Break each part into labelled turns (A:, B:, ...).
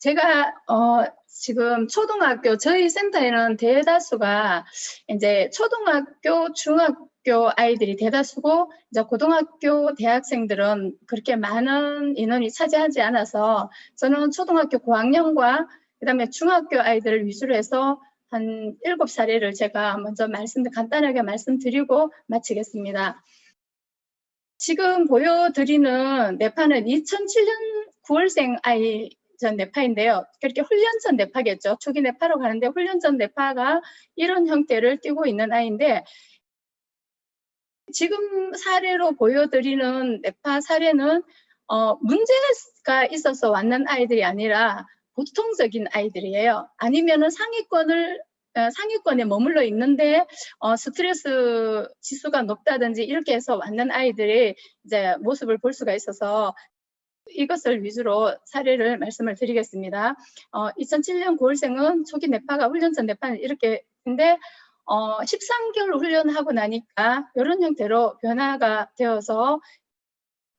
A: 제가 어, 지금 초등학교 저희 센터에는 대다수가 이제 초등학교, 중학교 아이들이 대다수고 이제 고등학교 대학생들은 그렇게 많은 인원이 차지하지 않아서 저는 초등학교 고학년과 그다음에 중학교 아이들을 위주로 해서 한 일곱 사례를 제가 먼저 말씀 간단하게 말씀드리고 마치겠습니다. 지금 보여드리는 네파는 2007년 9월생 아이 전 네파인데요. 그렇게 훈련전 네파겠죠. 초기 네파로 가는데 훈련전 네파가 이런 형태를 띠고 있는 아이인데 지금 사례로 보여드리는 네파 사례는 어, 문제가 있어서 왔는 아이들이 아니라 보통적인 아이들이에요. 아니면은 상위권을 어, 상위권에 머물러 있는데 어, 스트레스 지수가 높다든지 이렇게 해서 왔는 아이들의 이제 모습을 볼 수가 있어서 이것을 위주로 사례를 말씀을 드리겠습니다. 어, 2007년 9월생은 초기 내파가 훈련전 내파는 이렇게 근데 어, 13개월 훈련하고 나니까 이런 형태로 변화가 되어서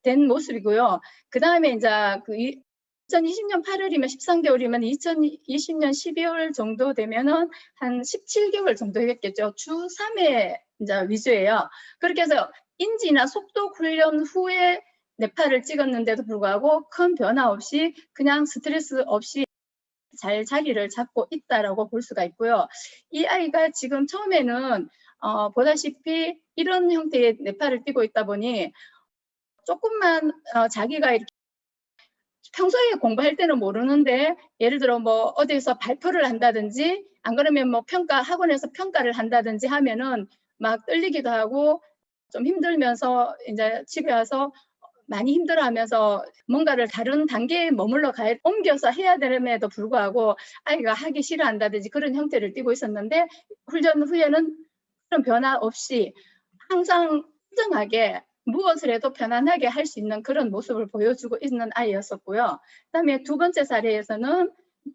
A: 된 모습이고요. 그 다음에 이제 그 2020년 8월이면 13개월이면 2020년 12월 정도 되면은 한 17개월 정도 되겠죠. 주 3회 이제 위주예요. 그렇게 해서 인지나 속도 훈련 후에 뇌파를 찍었는데도 불구하고 큰 변화 없이 그냥 스트레스 없이 잘 자리를 잡고 있다라고 볼 수가 있고요. 이 아이가 지금 처음에는 어, 보다시피 이런 형태의 뇌파를 띄고 있다 보니 조금만 어, 자기가 이렇게 평소에 공부할 때는 모르는데 예를 들어 뭐 어디서 발표를 한다든지 안 그러면 뭐 평가 학원에서 평가를 한다든지 하면은 막 떨리기도 하고 좀 힘들면서 이제 집에 와서 많이 힘들어하면서 뭔가를 다른 단계에 머물러 가 옮겨서 해야 됨에도 불구하고 아이가 하기 싫어한다든지 그런 형태를 띠고 있었는데 훈련 후에는 그런 변화 없이 항상 진정하게 무엇을 해도 편안하게 할 수 있는 그런 모습을 보여주고 있는 아이였었고요. 그다음에 두 번째 사례에서는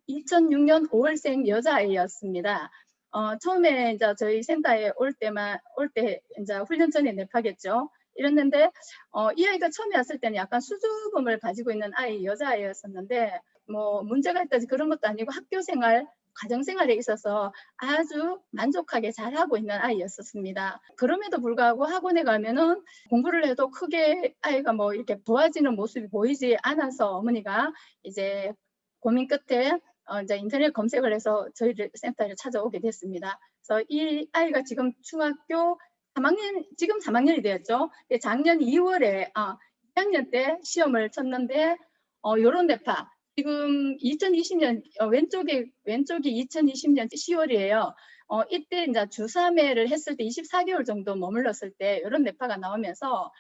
A: 2006년 5월생 여자아이였습니다. 어, 처음에 이제 저희 센터에 올 때만 올 때 이제 훈련 전에 냅하겠죠. 이랬는데 어, 이 아이가 처음에 왔을 때는 약간 수줍음을 가지고 있는 아이 여자아이였었는데 뭐 문제가 있다지 그런 것도 아니고 학교 생활 가정생활에 있어서 아주 만족하게 잘하고 있는 아이였었습니다. 그럼에도 불구하고 학원에 가면은 공부를 해도 크게 아이가 뭐 이렇게 도와지는 모습이 보이지 않아서 어머니가 이제 고민 끝에 어 이제 인터넷 검색을 해서 저희 센터를 찾아오게 됐습니다. 그래서 이 아이가 지금 중학교 3학년, 지금 3학년이 되었죠. 작년 2월에, 아, 2학년 때 시험을 쳤는데, 어, 요런 대파. 지금 2020년, 어, 왼쪽에, 왼쪽이 2020년 10월이에요. 어, 이때 이제 주3회를 했을 때 24개월 정도 머물렀을 때 이런 대파가 나오면서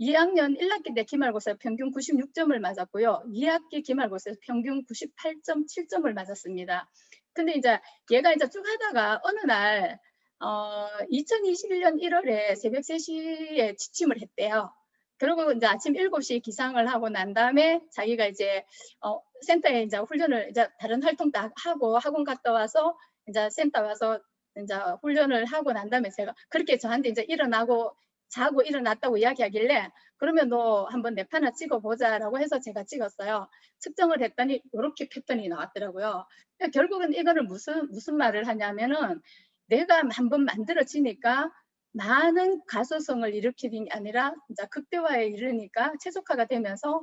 A: 2학년 1학기 때 기말고사 평균 96점을 맞았고요. 2학기 기말고사에서 평균 98.7점을 맞았습니다. 근데 이제 얘가 이제 쭉 하다가 어느 날 어, 2021년 1월에 새벽 3시에 지침을 했대요. 그리고 이제 아침 7시 기상을 하고 난 다음에 자기가 이제 어, 센터에 이제 훈련을 이제 다른 활동 다 하고 학원 갔다 와서 이제 센터 와서 이제 훈련을 하고 난 다음에 제가 그렇게 저한테 이제 일어나고 자고 일어났다고 이야기하길래 그러면 너 한번 내 판을 찍어보자라고 해서 제가 찍었어요. 측정을 했더니 이렇게 패턴이 나왔더라고요. 결국은 이거는 무슨 무슨 말을 하냐면은 내가 한번 만들어지니까 많은 가소성을 일으키는 게 아니라 이제 극대화에 이르니까 최적화가 되면서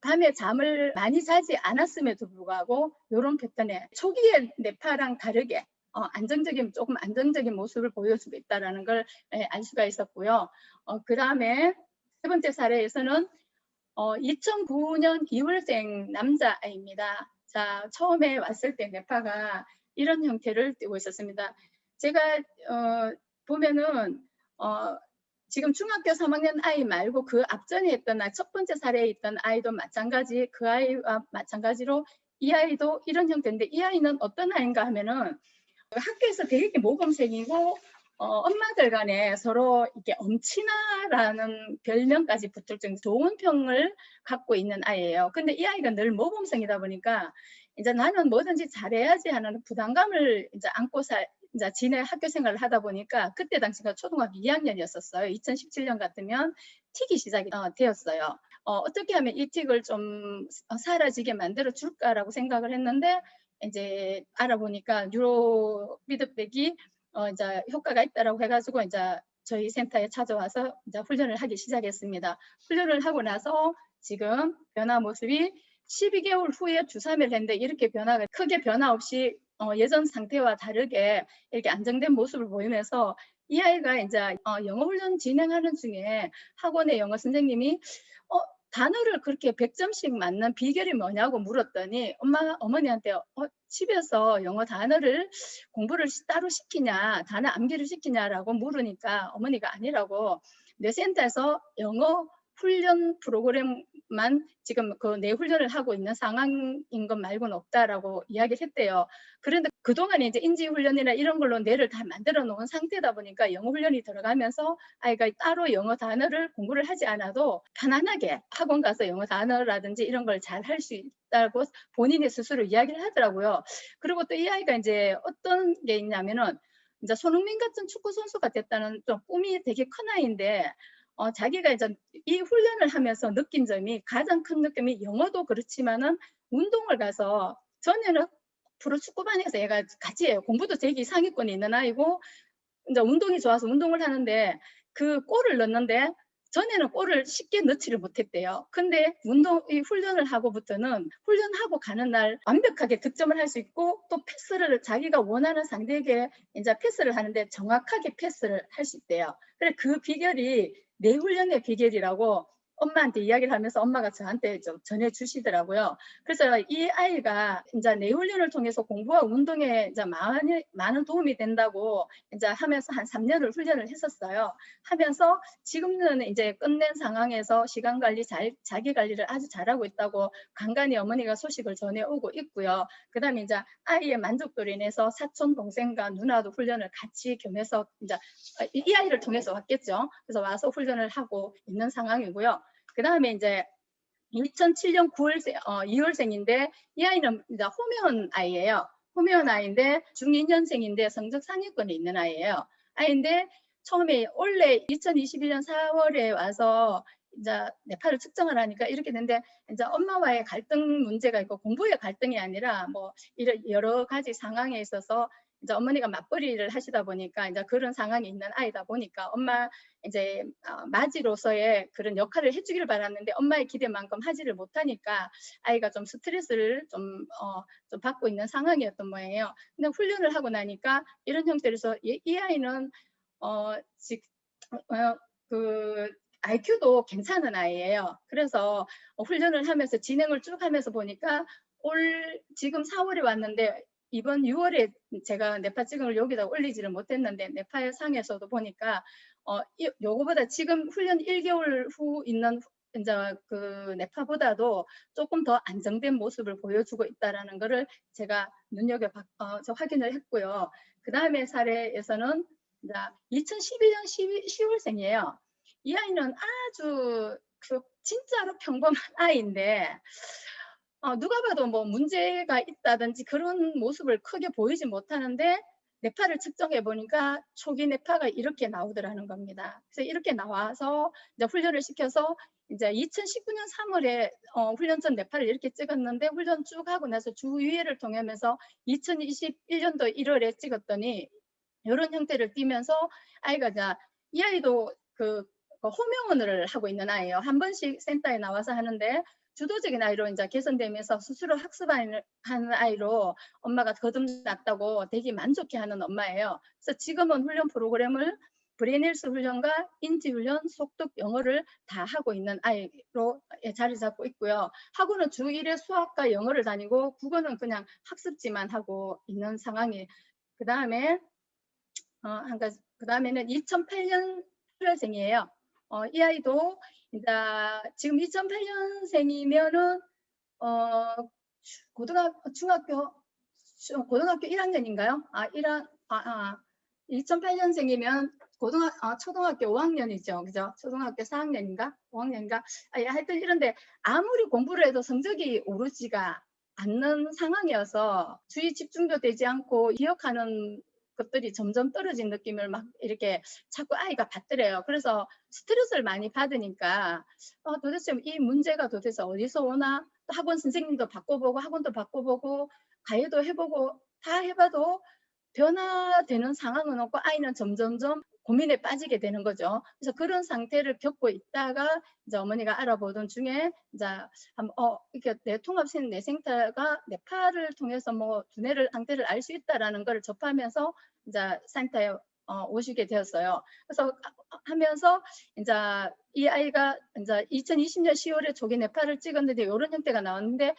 A: 밤에 잠을 많이 자지 않았음에도 불구하고 이런 패턴에 초기에 뇌파랑 다르게 어, 안정적인 조금 안정적인 모습을 보여주고 있다라는 걸알 예, 수가 있었고요. 어, 그 다음에 세 번째 사례에서는 어, 2009년 2월생 남자아이입니다. 자 처음에 왔을 때 뇌파가 이런 형태를 띠고 있었습니다. 제가 어, 보면은 어, 지금 중학교 3학년 아이 말고 그 앞전에 있던 첫 번째 사례에 있던 아이도 마찬가지 그 아이와 마찬가지로 이 아이도 이런 형태인데 이 아이는 어떤 아이인가 하면은 학교에서 되게 모범생이고 어, 엄마들 간에 서로 이게 엄친아라는 별명까지 붙을 정도 좋은 평을 갖고 있는 아이예요. 근데 이 아이가 늘 모범생이다 보니까 이제 나는 뭐든지 잘해야지 하는 부담감을 이제 안고 살, 이제 지내 학교 생활을 하다 보니까 그때 당시가 초등학교 2학년이었었어요. 2017년 같으면 튀기 시작이 어, 되었어요. 어, 어떻게 하면 이 틱을 좀 어, 사라지게 만들어 줄까라고 생각을 했는데 이제 알아보니까 뉴로 피드백이 어, 이제 효과가 있다라고 해가지고 이제 저희 센터에 찾아와서 이제 훈련을 하기 시작했습니다. 훈련을 하고 나서 지금 변화 모습이 12개월 후에 주사를 했는데 이렇게 변화가 크게 변화 없이 어, 예전 상태와 다르게 이렇게 안정된 모습을 보이면서 이 아이가 이제 어, 영어 훈련 진행하는 중에 학원의 영어 선생님이 어, 단어를 그렇게 100점씩 맞는 비결이 뭐냐고 물었더니 엄마 어머니한테 어, 집에서 영어 단어를 공부를 시- 따로 시키냐 단어 암기를 시키냐라고 물으니까 어머니가 아니라고 내 센터에서 영어 훈련 프로그램만 지금 그 내 훈련을 하고 있는 상황인 것 말고는 없다라고 이야기를 했대요. 그런데 그동안 이제 인지 훈련이나 이런 걸로 뇌를 다 만들어 놓은 상태다 보니까 영어 훈련이 들어가면서 아이가 따로 영어 단어를 공부를 하지 않아도 편안하게 학원 가서 영어 단어라든지 이런 걸 잘 할 수 있다고 본인이 스스로 이야기를 하더라고요. 그리고 또 이 아이가 이제 어떤 게 있냐면은 이제 손흥민 같은 축구 선수가 됐다는 좀 꿈이 되게 큰 아이인데 어, 자기가 이제 이 훈련을 하면서 느낀 점이 가장 큰 느낌이 영어도 그렇지만은 운동을 가서 전에는 프로 축구반에서 얘가 같이 해요. 공부도 되게 상위권에 있는 아이고 이제 운동이 좋아서 운동을 하는데 그 골을 넣는데 전에는 골을 쉽게 넣지를 못했대요. 근데 운동 이 훈련을 하고부터는 훈련하고 가는 날 완벽하게 득점을 할 수 있고 또 패스를 자기가 원하는 상대에게 이제 패스를 하는데 정확하게 패스를 할 수 있대요. 그래 그 비결이 내 훈련의 비결이라고 엄마한테 이야기를 하면서 엄마가 저한테 좀 전해 주시더라고요. 그래서 이 아이가 이제 내 훈련을 통해서 공부와 운동에 이제 많은, 많은 도움이 된다고 이제 하면서 한 3년을 훈련을 했었어요. 하면서 지금은 이제 끝낸 상황에서 시간 관리 잘, 자기 관리를 아주 잘하고 있다고 간간히 어머니가 소식을 전해 오고 있고요. 그 다음에 이제 아이의 만족도로 인해서 사촌 동생과 누나도 훈련을 같이 겸해서 이제 이 아이를 통해서 왔겠죠. 그래서 와서 훈련을 하고 있는 상황이고요. 그 다음에 이제 2007년 9월생, 어, 2월생인데 이 아이는 이제 호면 아이예요. 호면 아이인데 중2년생인데 성적 상위권에 있는 아이예요. 아이인데 처음에 원래 2021년 4월에 와서 이제 네팔을 측정을 하니까 이렇게 됐는데 이제 엄마와의 갈등 문제가 있고 공부의 갈등이 아니라 뭐 이런 여러 가지 상황에 있어서 이제 어머니가 맞벌이를 하시다 보니까 이제 그런 상황이 있는 아이다 보니까 엄마 이제 어, 맞이로서의 그런 역할을 해주기를 바랐는데 엄마의 기대만큼 하지를 못하니까 아이가 좀 스트레스를 좀, 어, 좀 받고 있는 상황이었던 모양이에요. 근데 훈련을 하고 나니까 이런 형태로서 이, 이 아이는 어, 즉, 어, 그 IQ도 괜찮은 아이예요. 그래서 어, 훈련을 하면서 진행을 쭉 하면서 보니까 올 지금 4월에 왔는데 이번 6월에 제가 네파 찍음을 여기다 올리지를 못했는데 네파 상에서도 보니까 어, 이- 요거보다 지금 훈련 1개월 후 있는 후- 이제 그 네파보다도 조금 더 안정된 모습을 보여주고 있다라는 거를 제가 눈여겨 봤, 어, 저 확인을 했고요. 그 다음에 사례에서는 이제 2011년 12, 10월생이에요. 이 아이는 아주 그 진짜로 평범한 아이인데 어, 누가 봐도 뭐 문제가 있다든지 그런 모습을 크게 보이지 못하는데 뇌파를 측정해 보니까 초기 뇌파가 이렇게 나오더라는 겁니다. 그래서 이렇게 나와서 이제 훈련을 시켜서 이제 2019년 3월에 어, 훈련 전 뇌파를 이렇게 찍었는데 훈련 쭉 하고 나서 주위회를 통하면서 2021년도 1월에 찍었더니 이런 형태를 띠면서 아이가 이제 이 아이도 그, 그 호명원을 하고 있는 아이예요. 한 번씩 센터에 나와서 하는데 주도적인 아이로 이제 개선되면서 스스로 학습하는 아이로 엄마가 거듭났다고 되게 만족해하는 엄마예요. 그래서 지금은 훈련 프로그램을 브레인헬스 훈련과 인지 훈련, 속독 영어를 다 하고 있는 아이로 예, 자리 잡고 있고요. 학원은 주 1회 수학과 영어를 다니고 국어는 그냥 학습지만 하고 있는 상황이 그 다음에 어, 한 가지 그 다음에는 2008년 8월생이에요. 어, 이 아이도 이제 지금 2008년생이면은 어, 고등학교 중학교 주- 고등학교 1학년인가요? 아, 1학 아, 아 2008년생이면 고등학 아, 초등학교 5학년이죠. 그죠? 초등학교 4학년인가? 5학년인가? 아, 예, 하여튼 이런데 아무리 공부를 해도 성적이 오르지가 않는 상황이어서 주의 집중도 되지 않고 기억하는 것들이 점점 떨어진 느낌을 막 이렇게 자꾸 아이가 받더래요. 그래서 스트레스를 많이 받으니까 어, 도대체 이 문제가 도대체 어디서 오나 또 학원 선생님도 바꿔보고 학원도 바꿔보고 가해도 해보고 다 해봐도 변화되는 상황은 없고 아이는 점점점 고민에 빠지게 되는 거죠. 그래서 그런 상태를 겪고 있다가 이제 어머니가 알아보던 중에 이제 한- 어 이렇게 내 통합신 내생타가 뇌파를 통해서 뭐 두뇌를 상태를 알 수 있다라는 걸 접하면서 이제 센터에 어, 오시게 되었어요. 그래서 하- 하면서 이제 이 아이가 이제 2020년 10월에 조기 뇌파를 찍었는데 이런 형태가 나왔는데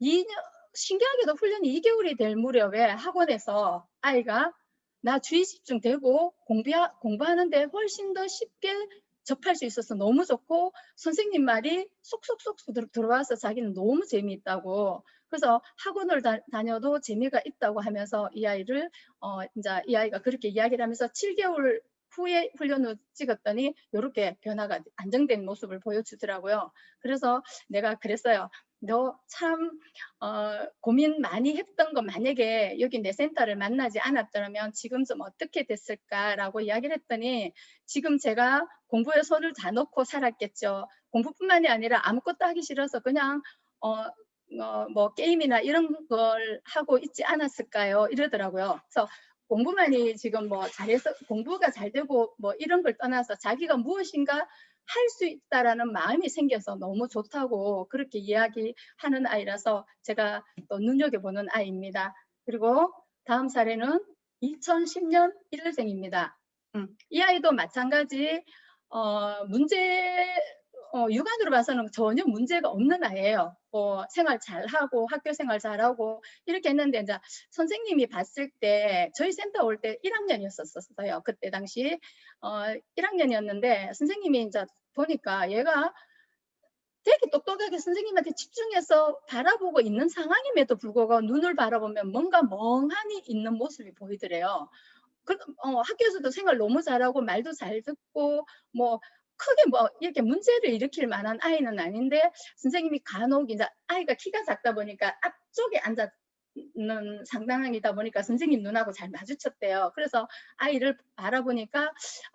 A: 2년 신기하게도 훈련이 2개월이 될 무렵에 학원에서 아이가 나 주의 집중되고 공부하, 공부하는데 훨씬 더 쉽게 접할 수 있어서 너무 좋고 선생님 말이 쏙쏙쏙 들- 들어와서 자기는 너무 재미있다고 그래서 학원을 다, 다녀도 재미가 있다고 하면서 이 아이를 어 이제 이 아이가 그렇게 이야기를 하면서 7개월 후에 훈련을 찍었더니 이렇게 변화가 안정된 모습을 보여주더라고요. 그래서 내가 그랬어요. 너참 어, 고민 많이 했던 거 만약에 여기 내 센터를 만나지 않았더라면 지금 좀 어떻게 됐을까라고 이야기를 했더니 지금 제가 공부에 손을 다 놓고 살았겠죠. 공부뿐만이 아니라 아무것도 하기 싫어서 그냥 어, 어, 뭐 게임이나 이런 걸 하고 있지 않았을까요? 이러더라고요. 그래서 공부만이 지금 뭐 잘해서 공부가 잘 되고 뭐 이런 걸 떠나서 자기가 무엇인가 할 수 있다라는 마음이 생겨서 너무 좋다고 그렇게 이야기하는 아이라서 제가 또 눈여겨보는 아이입니다. 그리고 다음 사례는 2010년 1년생입니다. 음, 이 아이도 마찬가지 어, 문제 어, 육안으로 봐서는 전혀 문제가 없는 아이예요. 어, 생활 잘하고 학교 생활 잘하고 이렇게 했는데 이제 선생님이 봤을 때 저희 센터 올 때 1학년이었었어요. 그때 당시 어, 1학년이었는데 선생님이 이제 보니까 얘가 되게 똑똑하게 선생님한테 집중해서 바라보고 있는 상황임에도 불구하고 눈을 바라보면 뭔가 멍하니 있는 모습이 보이더래요. 그, 어, 학교에서도 생활 너무 잘하고 말도 잘 듣고 뭐 크게 뭐 이렇게 문제를 일으킬 만한 아이는 아닌데 선생님이 간혹 이제 아이가 키가 작다 보니까 앞쪽에 앉아 는 상당이다 보니까 선생님 눈하고 잘 마주쳤대요. 그래서 아이를 바라보니까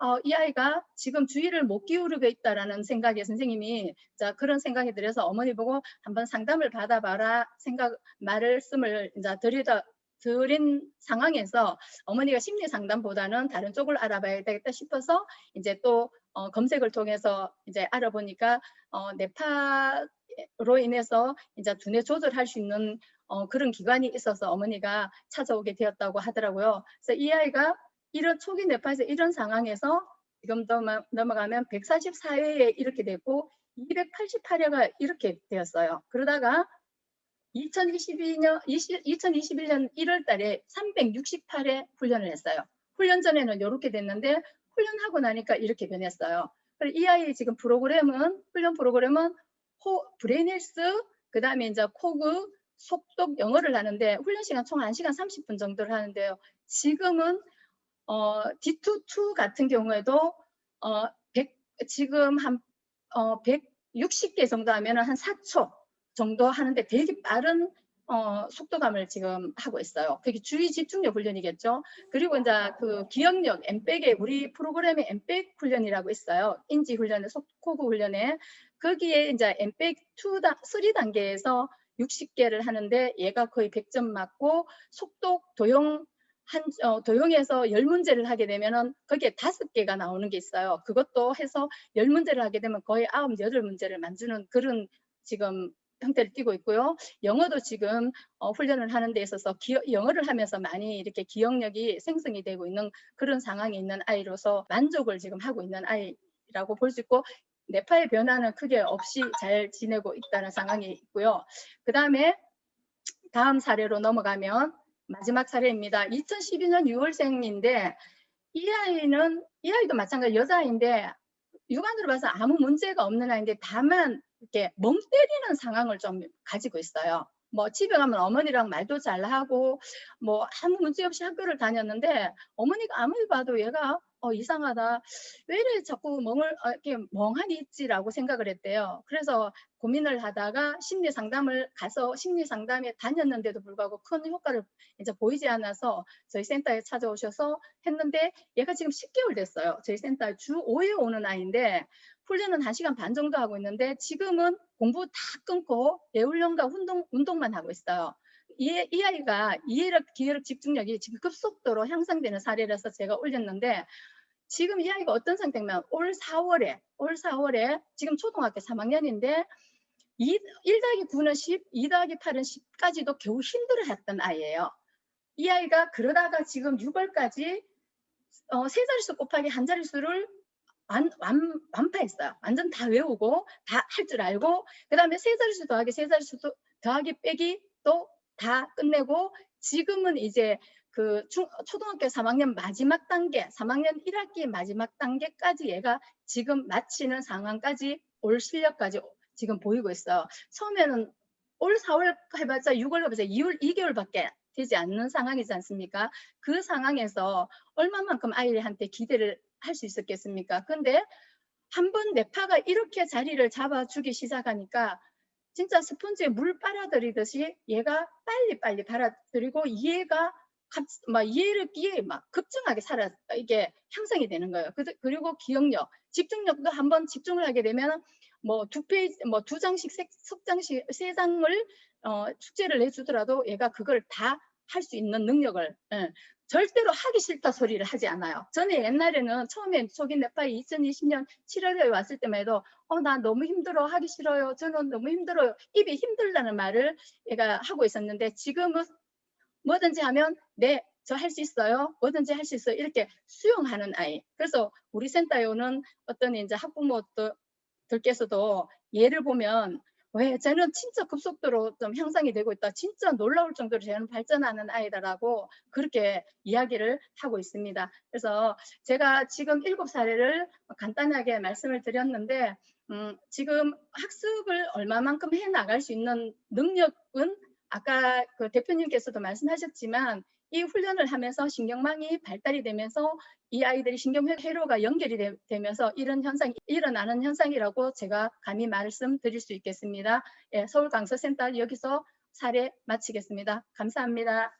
A: 어, 이 아이가 지금 주의를 못 기울이고 있다라는 생각에 선생님이 자 그런 생각이 들어서 어머니 보고 한번 상담을 받아봐라 생각 말씀을 이제 드리다 드린 상황에서 어머니가 심리 상담보다는 다른 쪽을 알아봐야 되겠다 싶어서 이제 또 어, 검색을 통해서 이제 알아보니까 어, 뇌파로 인해서 이제 두뇌 조절할 수 있는 어, 그런 기관이 있어서 어머니가 찾아오게 되었다고 하더라고요. 그래서 이 아이가 이런 초기 뇌파에서 이런 상황에서 지금 넘어- 넘어가면 144회에 이렇게 되고 288회가 이렇게 되었어요. 그러다가 2022년 20, 2021년 1월 달에 368회 훈련을 했어요. 훈련 전에는 이렇게 됐는데 훈련하고 나니까 이렇게 변했어요. 이 아이의 지금 프로그램은 훈련 프로그램은 호, 브레인헬스 그 다음에 이제 코그 속독 영어를 하는데 훈련 시간 총 1시간 30분 정도를 하는데요. 지금은 어, D22 같은 경우에도 어, 100, 지금 한 어, 160개 정도 하면은 한 4초 정도 하는데 되게 빠른 어, 속도감을 지금 하고 있어요. 그게 주의 집중력 훈련이겠죠. 그리고 이제 그 기억력, 엠백에 우리 프로그램에 엠백 훈련이라고 있어요. 인지 훈련에, 속코그 훈련에 거기에 이제 엠백 2, 3 단계에서 60개를 하는데 얘가 거의 100점 맞고 속독, 도용 한 어, 도용해서 10문제를 하게 되면은 거기에 다섯 개가 나오는 게 있어요. 그것도 해서 10문제를 하게 되면 거의 아홉, 여덟 문제를 만드는 그런 지금 형태를 띠고 있고요. 영어도 지금 어, 훈련을 하는 데 있어서 기어, 영어를 하면서 많이 이렇게 기억력이 생성이 되고 있는 그런 상황에 있는 아이로서 만족을 지금 하고 있는 아이라고 볼 수 있고 뇌파의 변화는 크게 없이 잘 지내고 있다는 상황이 있고요. 그 다음에 다음 사례로 넘어가면 마지막 사례입니다. 2012년 6월생인데 이 아이는 이 아이도 마찬가지 여자인데 육안으로 봐서 아무 문제가 없는 아이인데 다만 이렇게 멍 때리는 상황을 좀 가지고 있어요. 뭐 집에 가면 어머니랑 말도 잘 하고 뭐 아무 문제 없이 학교를 다녔는데 어머니가 아무리 봐도 얘가 어, 이상하다. 왜 이래 자꾸 멍을, 어, 이렇게 멍하니 있지라고 생각을 했대요. 그래서 고민을 하다가 심리 상담을 가서 심리 상담에 다녔는데도 불구하고 큰 효과를 이제 보이지 않아서 저희 센터에 찾아오셔서 했는데 얘가 지금 10개월 됐어요. 저희 센터에 주 5회 오는 아이인데 훈련은 1시간 반 정도 하고 있는데 지금은 공부 다 끊고 예훈련과 운동, 운동만 하고 있어요. 이, 이 아이가 이해력, 기회력, 집중력이 지금 급속도로 향상되는 사례라서 제가 올렸는데 지금 이 아이가 어떤 상태냐면 올 4월에 올 4월에 지금 초등학교 3학년인데 2, 1 더하기 9는 10, 2 더하기 8은 10까지도 겨우 힘들어했던 아이예요. 이 아이가 그러다가 지금 6월까지 어, 세 자릿수 곱하기 한 자릿수를 완, 완, 완파했어요. 완전 다 외우고 다 할 줄 알고 그 다음에 세 자릿수 더하기 세 자릿수 도- 더하기 빼기 또 다 끝내고 지금은 이제 그 중, 초등학교 3학년 마지막 단계, 3학년 1학기 마지막 단계까지 얘가 지금 마치는 상황까지 올 실력까지 지금 보이고 있어요. 처음에는 올 4월 해봤자 6월 해봤자 2월, 2개월밖에 되지 않는 상황이지 않습니까? 그 상황에서 얼마만큼 아이한테 기대를 할 수 있었겠습니까? 근데 한번 뇌파가 이렇게 자리를 잡아주기 시작하니까 진짜 스펀지에 물 빨아들이듯이 얘가 빨리빨리 빨아들이고 갑- 막 이해력이 막 급증하게 살아 이게 향상이 되는 거예요. 그- 그리고 기억력, 집중력도 한번 집중을 하게 되면 뭐 두 페이지, 뭐 두 장씩, 세, 석 장씩, 세 장을 어, 숙제를 내주더라도 얘가 그걸 다 할 수 있는 능력을 예, 절대로 하기 싫다 소리를 하지 않아요. 전에 옛날에는 처음에 초기 네파이 2020년 7월에 왔을 때만 해도 어, 나 너무 힘들어 하기 싫어요. 저는 너무 힘들어요. 입이 힘들다는 말을 얘가 하고 있었는데 지금은 뭐든지 하면 네, 저할수 있어요. 뭐든지 할 수 있어요. 이렇게 수용하는 아이. 그래서 우리 센터에 오는 어떤 이제 학부모들께서도 예를 보면 왜 쟤는 진짜 급속도로 좀 향상이 되고 있다. 진짜 놀라울 정도로 쟤는 발전하는 아이다라고 그렇게 이야기를 하고 있습니다. 그래서 제가 지금 일곱 사례를 간단하게 말씀을 드렸는데 음, 지금 학습을 얼마만큼 해 나갈 수 있는 능력은 아까 그 대표님께서도 말씀하셨지만 이 훈련을 하면서 신경망이 발달이 되면서 이 아이들이 신경회로가 연결이 되, 되면서 이런 현상이 일어나는 현상이라고 제가 감히 말씀드릴 수 있겠습니다. 예, 서울강서센터 여기서 사례 마치겠습니다. 감사합니다.